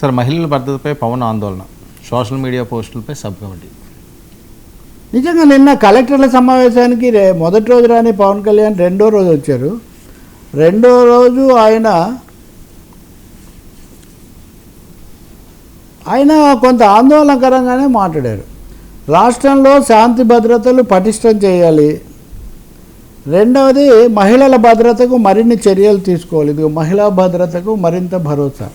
Sir మహిళల భద్రతపై పవన్ ఆందోళన సోషల్ మీడియా పోస్టులపై సబ్ కమిటీ. నిజంగా నిన్న కలెక్టర్ల సమావేశానికి రే మొదటి రోజు రాని పవన్ కళ్యాణ్ రెండో రోజు వచ్చారు. రెండో రోజు ఆయన ఆయన కొంత ఆందోళనకరంగానే మాట్లాడారు. రాష్ట్రంలో శాంతి భద్రతలు పటిష్టం చేయాలి. రెండవది మహిళల భద్రతకు మరిన్ని చర్యలు తీసుకోవాలి. ఇది మహిళా భద్రతకు మరింత భరోసా.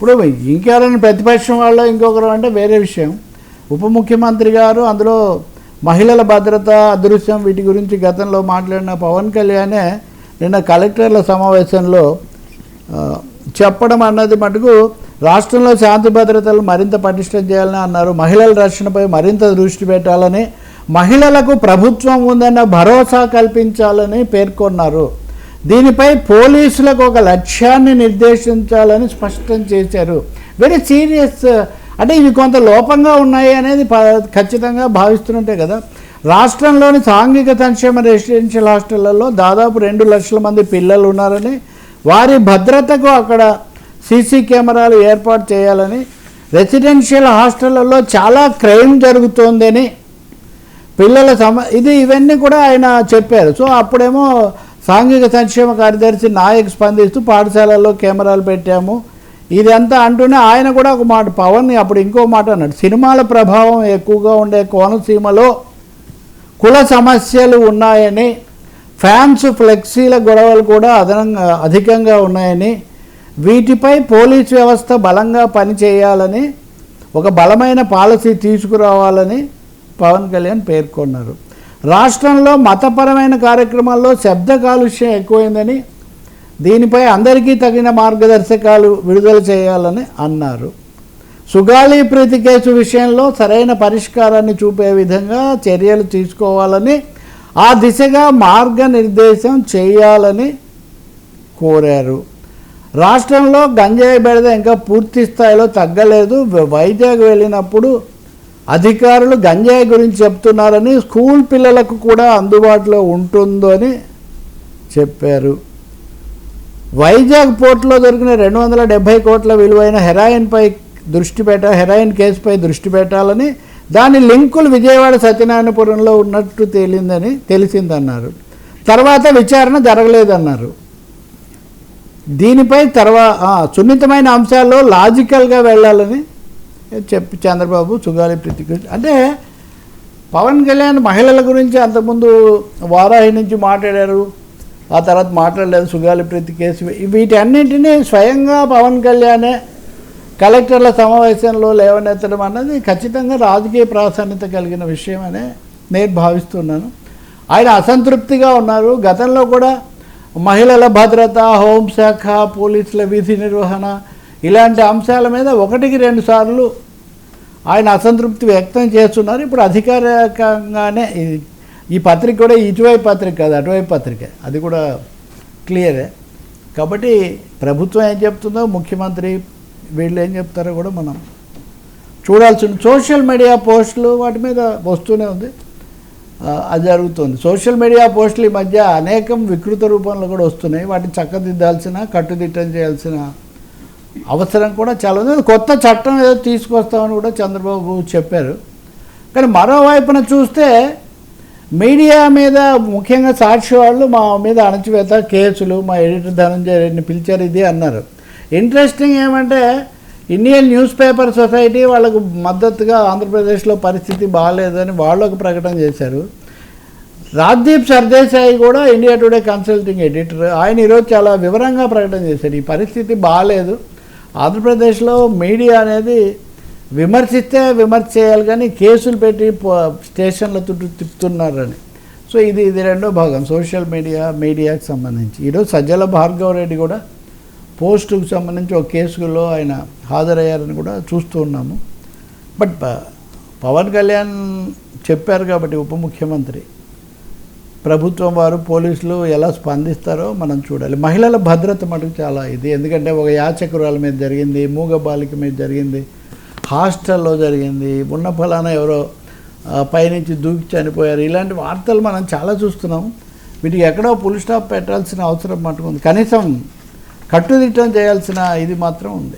ఇప్పుడు ఇంకెవరైనా ప్రతిపక్షం వాళ్ళు ఇంకొకరు అంటే వేరే విషయం. ఉప ముఖ్యమంత్రి గారు అందులో మహిళల భద్రత అదృశ్యం వీటి గురించి గతంలో మాట్లాడిన పవన్ కళ్యాణే నిన్న కలెక్టర్ల సమావేశంలో చెప్పడం అన్నది మటుకు రాష్ట్రంలో శాంతి భద్రతలు మరింత పటిష్టం చేయాలని అన్నారు. మహిళల రక్షణపై మరింత దృష్టి పెట్టాలని మహిళలకు ప్రభుత్వం ఉందన్న భరోసా కల్పించాలని పేర్కొన్నారు. దీనిపై పోలీసులకు ఒక లక్ష్యాన్ని నిర్దేశించాలని స్పష్టం చేశారు. వెరీ సీరియస్ uh, అంటే ఇవి కొంత లోపంగా ఉన్నాయి అనేది ఖచ్చితంగా భావిస్తున్నట్టే కదా రాష్ట్రంలోని సాంఘిక సంక్షేమ రెసిడెన్షియల్ హాస్టళ్ళలో దాదాపు రెండు లక్షల మంది పిల్లలు ఉన్నారని వారి భద్రతకు అక్కడ సీసీ కెమెరాలు ఏర్పాటు చేయాలని రెసిడెన్షియల్ హాస్టళ్ళలో చాలా క్రైమ్ జరుగుతోందని పిల్లల సమ ఇది ఇవన్నీ కూడా ఆయన చెప్పారు. సో అప్పుడేమో సాంఘిక సంక్షేమ కార్యదర్శి నాయక్ స్పందిస్తూ పాఠశాలల్లో కెమెరాలు పెట్టాము. ఇదంతా అంటూనే ఆయన కూడా ఒక మాట పవన్ అప్పుడు ఇంకో మాట అన్నాడు. సినిమాల ప్రభావం ఎక్కువగా ఉండే కోనసీమలో కుల సమస్యలు ఉన్నాయని ఫ్యాన్స్ ఫ్లెక్సీల గొడవలు కూడా అదనంగా అధికంగా ఉన్నాయని వీటిపై పోలీస్ వ్యవస్థ బలంగా పనిచేయాలని ఒక బలమైన పాలసీ తీసుకురావాలని పవన్ కళ్యాణ్ పేర్కొన్నారు. రాష్ట్రంలో మతపరమైన కార్యక్రమాల్లో శబ్ద కాలుష్యం ఎక్కువైందని దీనిపై అందరికీ తగిన మార్గదర్శకాలు విడుదల చేయాలని అన్నారు. సుగాలి ప్రీతి కేసు విషయంలో సరైన పరిష్కారాన్ని చూపే విధంగా చర్యలు తీసుకోవాలని ఆ దిశగా మార్గనిర్దేశం చేయాలని కోరారు. రాష్ట్రంలో గంజాయి బెడద ఇంకా పూర్తి స్థాయిలో తగ్గలేదు. వైజాగ్ వెళ్ళినప్పుడు అధికారులు గంజాయి గురించి చెప్తున్నారని స్కూల్ పిల్లలకు కూడా అందుబాటులో ఉంటుందని చెప్పారు. వైజాగ్ పోర్టులో దొరికిన రెండు వందల డెబ్బై కోట్ల విలువైన హెరాయిన్పై దృష్టి పెట్ట హెరాయిన్ కేసుపై దృష్టి పెట్టాలని దాని లింకులు విజయవాడ సత్యనారాయణపురంలో ఉన్నట్టు తేలిందని తెలిసిందన్నారు. తర్వాత విచారణ జరగలేదన్నారు. దీనిపై తర్వా సున్నితమైన అంశాల్లో లాజికల్గా వెళ్ళాలని చెప్పి చంద్రబాబు సుగాలి ప్రతికృష్ణ అంటే పవన్ కళ్యాణ్ మహిళల గురించి అంతకుముందు వారాహి నుంచి మాట్లాడారు. ఆ తర్వాత మాట్లాడలేదు సుగాలి ప్రీతి కేసు. వీటన్నింటినీ స్వయంగా పవన్ కళ్యాణే కలెక్టర్ల సమావేశంలో లేవనెత్తడం అన్నది ఖచ్చితంగా రాజకీయ ప్రాధాన్యత కలిగిన విషయం అనే నేను భావిస్తున్నాను. ఆయన అసంతృప్తిగా ఉన్నారు. గతంలో కూడా మహిళల భద్రత హోంశాఖ పోలీసుల విధి నిర్వహణ ఇలాంటి అంశాల మీద ఒకటికి రెండు సార్లు ఆయన అసంతృప్తి వ్యక్తం చేస్తున్నారు. ఇప్పుడు అధికారికంగానే ఈ- పత్రిక కూడా ఇటువైపు పత్రిక కాదు అటువైపు పత్రిక. అది కూడా క్లియరే కాబట్టి ప్రభుత్వం ఏం చెప్తుందో ముఖ్యమంత్రి వీళ్ళు ఏం చెప్తారో కూడా మనం చూడాల్సి ఉంది సోషల్ మీడియా పోస్టులు వాటి మీద వస్తూనే ఉంది. అది జరుగుతుంది. సోషల్ మీడియా పోస్టులు ఈ మధ్య అనేకం వికృత రూపంలో కూడా వస్తున్నాయి. వాటిని చక్కదిద్దాల్సిన కట్టుదిట్టం చేయాల్సిన అవసరం కూడా చాలా ఉంది. కొత్త చట్టం ఏదో తీసుకొస్తామని కూడా చంద్రబాబు చెప్పారు. కానీ మరోవైపున చూస్తే మీడియా మీద ముఖ్యంగా సాక్షి వాళ్ళు మా మీద అణచివేత కేసులు మా ఎడిటర్ ధనంజయ రెడ్డిని పిలిచారు ఇది అన్నారు. ఇంట్రెస్టింగ్ ఏమంటే ఇండియన్ న్యూస్ పేపర్ సొసైటీ వాళ్ళకు మద్దతుగా ఆంధ్రప్రదేశ్లో పరిస్థితి బాగాలేదని వాళ్ళు ఒక ప్రకటన చేశారు. రాజ్దీప్ సర్దేశాయి కూడా ఇండియా టుడే కన్సల్టింగ్ ఎడిటర్. ఆయన ఈరోజు చాలా వివరంగా ప్రకటన చేశారు. ఈ పరిస్థితి బాగాలేదు. ఆంధ్రప్రదేశ్లో మీడియా అనేది విమర్శిస్తే విమర్శ చేయాలి కానీ కేసులు పెట్టి స్టేషన్ల చుట్టూ తిప్పుతున్నారని. సో ఇది ఇది రెండో భాగం. సోషల్ మీడియా మీడియాకి సంబంధించి. ఈరోజు సజ్జల భార్గవ రెడ్డి కూడా పోస్టుకు సంబంధించి ఒక కేసులో ఆయన హాజరయ్యారని కూడా చూస్తూ ఉన్నాము. బట్ పవన్ కళ్యాణ్ చెప్పారు కాబట్టి ఉప ముఖ్యమంత్రి. ప్రభుత్వం వారు పోలీసులు ఎలా స్పందిస్తారో మనం చూడాలి. మహిళల భద్రత మటుకు చాలా ఇది. ఎందుకంటే ఒక యాచకురాల మీద జరిగింది మూగ బాలిక మీద జరిగింది హాస్టల్లో జరిగింది ఉన్న ఫలానా ఎవరో పైనుంచి దూకి చనిపోయారు. ఇలాంటి వార్తలు మనం చాలా చూస్తున్నాం. వీటికి ఎక్కడో పుల్ స్టాప్ పెట్టాల్సిన అవసరం మటుకు ఉంది. కనీసం కట్టుదిట్టం చేయాల్సిన ఇది మాత్రం ఉంది.